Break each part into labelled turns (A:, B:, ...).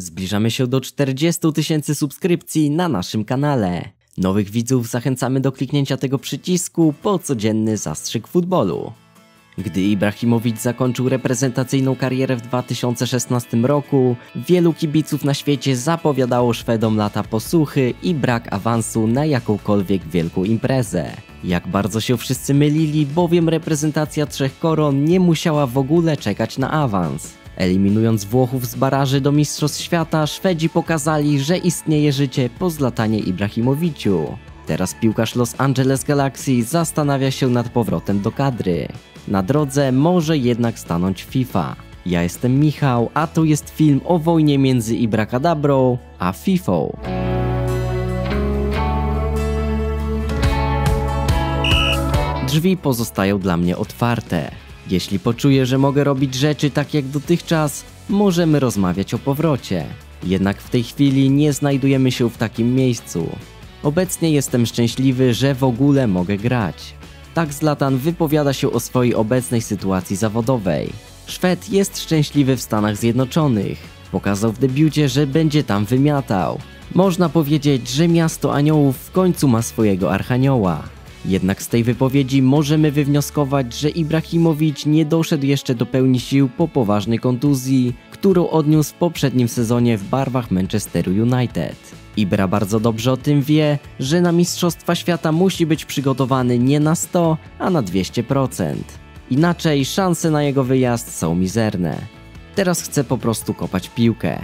A: Zbliżamy się do 40 tysięcy subskrypcji na naszym kanale. Nowych widzów zachęcamy do kliknięcia tego przycisku po codzienny zastrzyk futbolu. Gdy Ibrahimowicz zakończył reprezentacyjną karierę w 2016 roku, wielu kibiców na świecie zapowiadało Szwedom lata posłuchy i brak awansu na jakąkolwiek wielką imprezę. Jak bardzo się wszyscy mylili, bowiem reprezentacja Trzech Koron nie musiała w ogóle czekać na awans. Eliminując Włochów z baraży do Mistrzostw Świata, Szwedzi pokazali, że istnieje życie po zlatanie Ibrahimowiciu. Teraz piłkarz Los Angeles Galaxy zastanawia się nad powrotem do kadry. Na drodze może jednak stanąć FIFA. Ja jestem Michał, a to jest film o wojnie między Ibracadabrą a FIFA. Drzwi pozostają dla mnie otwarte. Jeśli poczuję, że mogę robić rzeczy tak jak dotychczas, możemy rozmawiać o powrocie. Jednak w tej chwili nie znajdujemy się w takim miejscu. Obecnie jestem szczęśliwy, że w ogóle mogę grać. Tak Zlatan wypowiada się o swojej obecnej sytuacji zawodowej. Szwed jest szczęśliwy w Stanach Zjednoczonych. Pokazał w debiucie, że będzie tam wymiatał. Można powiedzieć, że miasto aniołów w końcu ma swojego archanioła. Jednak z tej wypowiedzi możemy wywnioskować, że Ibrahimowicz nie doszedł jeszcze do pełni sił po poważnej kontuzji, którą odniósł w poprzednim sezonie w barwach Manchesteru United. Ibra bardzo dobrze o tym wie, że na Mistrzostwa Świata musi być przygotowany nie na 100, a na 200%. Inaczej szanse na jego wyjazd są mizerne. Teraz chcę po prostu kopać piłkę.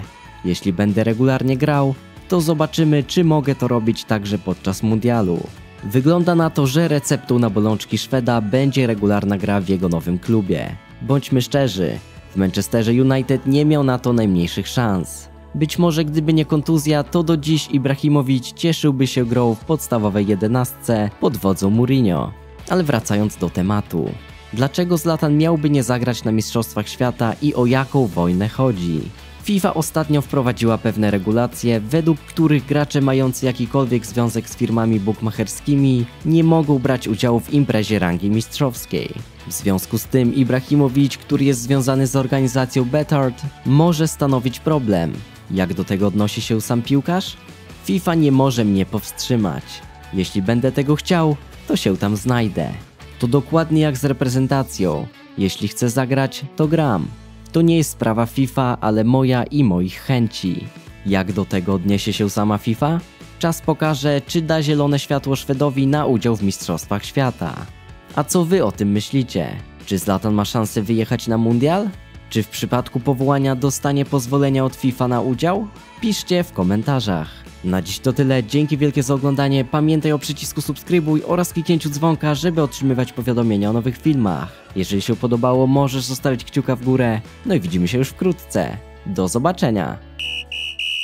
A: Jeśli będę regularnie grał, to zobaczymy, czy mogę to robić także podczas mundialu. Wygląda na to, że receptą na bolączki Szweda będzie regularna gra w jego nowym klubie. Bądźmy szczerzy, w Manchesterze United nie miał na to najmniejszych szans. Być może gdyby nie kontuzja, to do dziś Ibrahimowicz cieszyłby się grą w podstawowej jedenastce pod wodzą Mourinho. Ale wracając do tematu. Dlaczego Zlatan miałby nie zagrać na Mistrzostwach Świata i o jaką wojnę chodzi? FIFA ostatnio wprowadziła pewne regulacje, według których gracze mający jakikolwiek związek z firmami bookmacherskimi nie mogą brać udziału w imprezie rangi mistrzowskiej. W związku z tym Ibrahimowicz, który jest związany z organizacją Betard, może stanowić problem. Jak do tego odnosi się sam piłkarz? FIFA nie może mnie powstrzymać. Jeśli będę tego chciał, to się tam znajdę. To dokładnie jak z reprezentacją. Jeśli chcę zagrać, to gram. To nie jest sprawa FIFA, ale moja i moich chęci. Jak do tego odniesie się sama FIFA? Czas pokaże, czy da zielone światło Szwedowi na udział w Mistrzostwach Świata. A co wy o tym myślicie? Czy Zlatan ma szansę wyjechać na mundial? Czy w przypadku powołania dostanie pozwolenia od FIFA na udział? Piszcie w komentarzach. Na dziś to tyle, dzięki wielkie za oglądanie, pamiętaj o przycisku subskrybuj oraz kliknięciu dzwonka, żeby otrzymywać powiadomienia o nowych filmach. Jeżeli się podobało, możesz zostawić kciuka w górę, no i widzimy się już wkrótce. Do zobaczenia!